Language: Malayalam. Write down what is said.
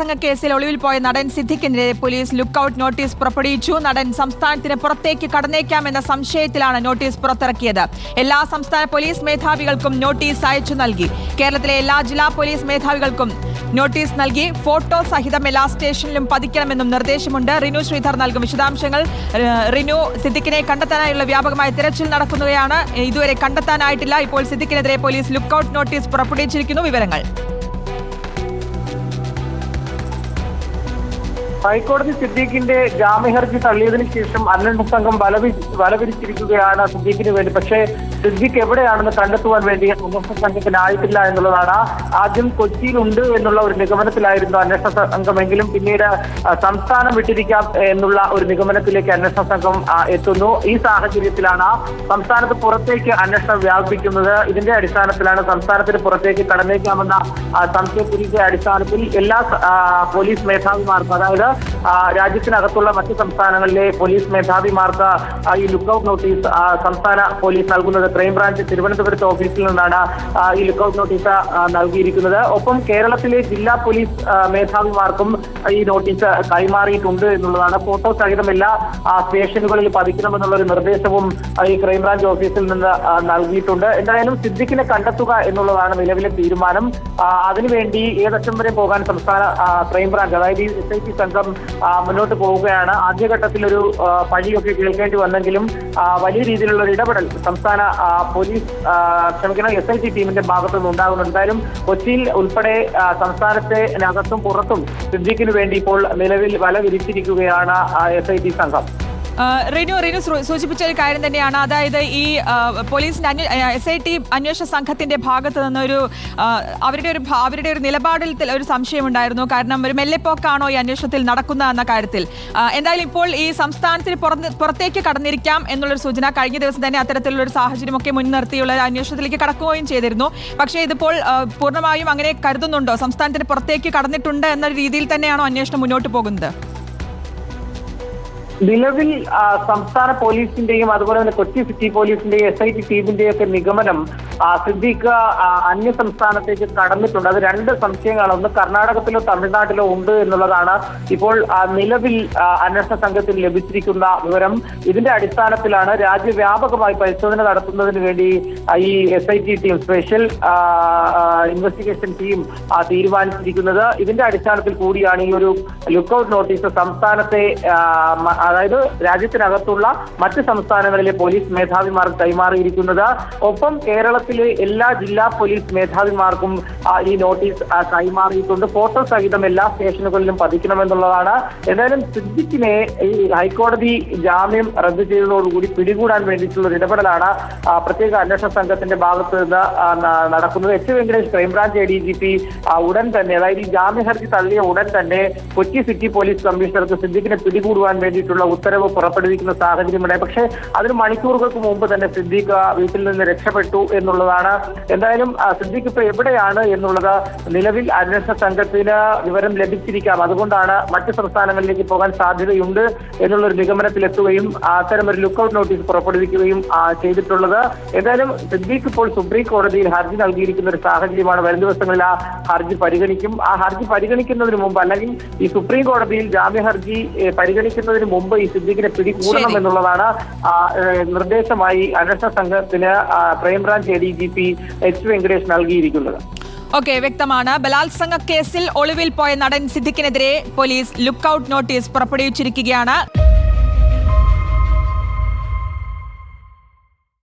ബലാത്സംഗ കേസിൽ ഒളിവിൽ പോയ നടൻ സിദ്ദിഖിനെതിരെ പോലീസ് ലുക്കൌട്ട് നോട്ടീസ് പുറപ്പെടുവിച്ചു. നടൻ സംസ്ഥാനത്തിന് പുറത്തേക്ക് കടന്നേക്കാമെന്ന സംശയത്തിലാണ് നോട്ടീസ് പുറത്തിറക്കിയത്. എല്ലാ സംസ്ഥാന പോലീസ് മേധാവികൾക്കും നോട്ടീസ് അയച്ചു നൽകി. കേരളത്തിലെ എല്ലാ ജില്ലാ പോലീസ് മേധാവികൾക്കും നോട്ടീസ് നൽകി. ഫോട്ടോ സഹിതം എല്ലാ സ്റ്റേഷനിലും പതിക്കണമെന്നും നിർദ്ദേശമുണ്ട്. റിനു ശ്രീധർ നൽകും വിശദാംശങ്ങൾ. റിനു സിദ്ദിഖിനെ കണ്ടെത്താനായുള്ള വ്യാപകമായ തിരച്ചിൽ നടക്കുന്നവയാണ്. ഇതുവരെ കണ്ടെത്താനായിട്ടില്ല. ഇപ്പോൾ സിദ്ദിഖിനെതിരെ പോലീസ് ലുക്കൌട്ട് നോട്ടീസ് പുറപ്പെടുവിച്ചിരിക്കുന്നു. വിവരങ്ങൾ. ഹൈക്കോടതി സിദ്ദീഖിന്റെ ജാമ്യഹർജി തള്ളിയതിനു ശേഷം അന്വേഷണ സംഘം വലവി വലവിരിച്ചിരിക്കുകയാണ് സിദ്ദീഖിന് വേണ്ടി. പക്ഷേ സിദ്ദീഖ് എവിടെയാണെന്ന് കണ്ടെത്തുവാൻ വേണ്ടി അന്വേഷണ സംഘത്തിനായിട്ടില്ല എന്നുള്ളതാണ് ആദ്യം കൊച്ചിയിലുണ്ട് എന്നുള്ള ഒരു നിഗമനത്തിലായിരുന്നു അന്വേഷണ സംഘമെങ്കിലും പിന്നീട് സംസ്ഥാനം വിട്ടിരിക്കാം എന്നുള്ള ഒരു നിഗമനത്തിലേക്ക് അന്വേഷണ സംഘം എത്തുന്നു. ഈ സാഹചര്യത്തിലാണ് സംസ്ഥാനത്ത് പുറത്തേക്ക് അന്വേഷണം വ്യാപിപ്പിക്കുന്നത്. ഇതിന്റെ അടിസ്ഥാനത്തിലാണ് സംസ്ഥാനത്തിന് പുറത്തേക്ക് കടന്നേക്കാമെന്ന സംശയത്തിന്റെ അടിസ്ഥാനത്തിൽ എല്ലാ പോലീസ് മേധാവിമാർക്കും അതായത് രാജ്യത്തിനകത്തുള്ള മറ്റ് സംസ്ഥാനങ്ങളിലെ പോലീസ് മേധാവിമാർക്ക് ഈ ഈ ലുക്കൌട്ട് നോട്ടീസ് സംസ്ഥാന പോലീസ് നൽകുന്നത് ക്രൈംബ്രാഞ്ച് തിരുവനന്തപുരത്ത് ഓഫീസിൽ നിന്നാണ് ഈ ഈ ലുക്കൌട്ട് നോട്ടീസ് നൽകിയിരിക്കുന്നത്. ഒപ്പം കേരളത്തിലെ ജില്ലാ പോലീസ് മേധാവിമാർക്കും ഈ നോട്ടീസ് കൈമാറിയിട്ടുണ്ട് എന്നുള്ളതാണ്. ഫോട്ടോ സഹിതം എല്ലാ സ്റ്റേഷനുകളിൽ പതിക്കണമെന്നുള്ള ഒരു നിർദ്ദേശവും ഈ ക്രൈംബ്രാഞ്ച് ഓഫീസിൽ നിന്ന് നൽകിയിട്ടുണ്ട്. എന്തായാലും സിദ്ദിഖിനെ കണ്ടെത്തുക എന്നുള്ളതാണ് നിലവിലെ തീരുമാനം. അതിനുവേണ്ടി ഏതറ്റം വരെ പോകാൻ സംസ്ഥാന ക്രൈംബ്രാഞ്ച് അതായത് ഈ എസ് ഐ ടി സംഘം ആ, മുന്നോട്ട് പോവുകയാണ്. ആദ്യഘട്ടത്തിൽ ഒരു പഴിയൊക്കെ കേൾക്കേണ്ടി വന്നെങ്കിലും വലിയ രീതിയിലുള്ള ഒരു ഇടപെടൽ സംസ്ഥാന പോലീസ് ക്ഷമിക്കണം എസ് ഐ ടി ടീമിന്റെ ഭാഗത്തു നിന്ന് ഉണ്ടാകുന്നുണ്ട്. എന്തായാലും കൊച്ചിയിൽ ഉൾപ്പെടെ സംസ്ഥാനത്തെ അകത്തും പുറത്തും സിദ്ധിക്കിനു വേണ്ടി ഇപ്പോൾ നിലവിൽ വല വിരിച്ചിരിക്കുകയാണ് എസ് ഐ ടി സംഘം. റിനു റിനു സൂചിപ്പിച്ച ഒരു കാര്യം തന്നെയാണ്. അതായത് ഈ പോലീസിന്റെ എസ് ഐ ടി അന്വേഷണ സംഘത്തിന്റെ ഭാഗത്ത് നിന്നൊരു അവരുടെ ഒരു അവരുടെ ഒരു നിലപാടിൽ ഒരു സംശയമുണ്ടായിരുന്നു കാരണം ഒരു മെല്ലെപ്പോക്കാണോ ഈ അന്വേഷണത്തിൽ നടക്കുന്ന എന്ന കാര്യത്തിൽ. എന്തായാലും ഇപ്പോൾ ഈ സംസ്ഥാനത്തിന് പുറത്ത് പുറത്തേക്ക് കടന്നിരിക്കാം എന്നുള്ളൊരു സൂചന കഴിഞ്ഞ ദിവസം തന്നെ അത്തരത്തിലുള്ള ഒരു സാഹചര്യമൊക്കെ മുൻനിർത്തിയുള്ള അന്വേഷണത്തിലേക്ക് കടക്കുകയും ചെയ്തിരുന്നു. പക്ഷേ ഇതിപ്പോൾ പൂർണമായും അങ്ങനെ കരുതുന്നുണ്ടോ? സംസ്ഥാനത്തിന് പുറത്തേക്ക് കടന്നിട്ടുണ്ട് എന്ന രീതിയിൽ തന്നെയാണോ അന്വേഷണം മുന്നോട്ട് പോകുന്നത്? നിലവിൽ സംസ്ഥാന പോലീസിന്റെയും അതുപോലെ തന്നെ കൊച്ചി സിറ്റി പോലീസിന്റെയും എസ് ഐ ടി ടീമിന്റെയും ഒക്കെ നിഗമനം സിദ്ദീഖ് അന്യ സംസ്ഥാനത്തേക്ക് കടന്നിട്ടുണ്ട്. അത് രണ്ട് സംശയങ്ങളാണ്. ഒന്ന് കർണാടകത്തിലോ തമിഴ്നാട്ടിലോ ഉണ്ട് എന്നുള്ളതാണ് ഇപ്പോൾ നിലവിൽ അന്വേഷണ സംഘത്തിന് ലഭിച്ചിരിക്കുന്ന വിവരം. ഇതിന്റെ അടിസ്ഥാനത്തിലാണ് രാജ്യവ്യാപകമായി പരിശോധന നടത്തുന്നതിന് വേണ്ടി ഈ S I T team special investigation team തീരുമാനിച്ചിരിക്കുന്നത്. ഇതിന്റെ അടിസ്ഥാനത്തിൽ കൂടിയാണ് ഈ ഒരു ലുക്കൌട്ട് നോട്ടീസ് സംസ്ഥാനത്തെ അതായത് രാജ്യത്തിനകത്തുള്ള മറ്റ് സംസ്ഥാനങ്ങളിലെ പോലീസ് മേധാവിമാർക്ക് കൈമാറിയിരിക്കുന്നത്. ഒപ്പം കേരളത്തിലെ എല്ലാ ജില്ലാ പോലീസ് മേധാവിമാർക്കും ഈ നോട്ടീസ് കൈമാറിയിട്ടുണ്ട്. ഫോട്ടോ സഹിതം എല്ലാ സ്റ്റേഷനുകളിലും പതിക്കണമെന്നുള്ളതാണ്. എന്തായാലും സിദ്ദിഖിനെ ഈ ഹൈക്കോടതി ജാമ്യം റദ്ദു ചെയ്തതോടുകൂടി പിടികൂടാൻ വേണ്ടിയിട്ടുള്ള ഒരു ഇടപെടലാണ് പ്രത്യേക അന്വേഷണ സംഘത്തിന്റെ ഭാഗത്ത് നിന്ന് നടക്കുന്നത്. H Venkatesh crime branch A D G P ഉടൻ തന്നെ അതായത് ഈ ജാമ്യ ഹർജി തള്ളിയ ഉടൻ തന്നെ കൊച്ചി സിറ്റി പോലീസ് കമ്മീഷണർക്ക് സിദ്ദിഖിനെ പിടികൂടുവാൻ വേണ്ടിയിട്ടുള്ള ഉത്തരവ് പുറപ്പെടുവിക്കുന്ന സാഹചര്യമുണ്ടായി. പക്ഷേ അതിന് മണിക്കൂറുകൾക്ക് മുമ്പ് തന്നെ സിദ്ദീഖ് വീട്ടിൽ നിന്ന് രക്ഷപ്പെട്ടു എന്നുള്ളതാണ്. എന്തായാലും സിദ്ദീഖ് ഇപ്പൊ എവിടെയാണ് എന്നുള്ളത് നിലവിൽ അന്വേഷണ സംഘത്തിന് വിവരം ലഭിച്ചിരിക്കാം. അതുകൊണ്ടാണ് മറ്റ് സംസ്ഥാനങ്ങളിലേക്ക് പോകാൻ സാധ്യതയുണ്ട് എന്നുള്ളൊരു നിഗമനത്തിലെത്തുകയും അത്തരം ഒരു ലുക്കൌട്ട് നോട്ടീസ് പുറപ്പെടുവിക്കുകയും ചെയ്തിട്ടുള്ളത്. എന്തായാലും സിദ്ദീഖ് ഇപ്പോൾ സുപ്രീം കോടതിയിൽ ഹർജി നൽകിയിരിക്കുന്ന ഒരു സാഹചര്യമാണ്. വരും ദിവസങ്ങളിൽ ആ ഹർജി പരിഗണിക്കും. ആ ഹർജി പരിഗണിക്കുന്നതിന് മുമ്പ് അല്ലെങ്കിൽ ഈ സുപ്രീം കോടതിയിൽ ജാമ്യ ഹർജി പരിഗണിക്കുന്നതിന് മുമ്പ് ഈ സിദ്ദീഖിനെ പിടികൂടണം. എന്നുള്ളതാണ് നിർദ്ദേശമായി അന്വേഷണ സംഘത്തിന് crime branch A D G P H Venkatesh നൽകിയിരിക്കുന്നത്. ഓക്കെ വ്യക്തമാണ്. ബലാത്സംഗ കേസിൽ ഒളിവിൽ പോയ നടൻ സിദ്ദിഖിനെതിരെ പോലീസ് ലുക്ക് ഔട്ട് നോട്ടീസ് പുറപ്പെടുവിച്ചിരിക്കുകയാണ്.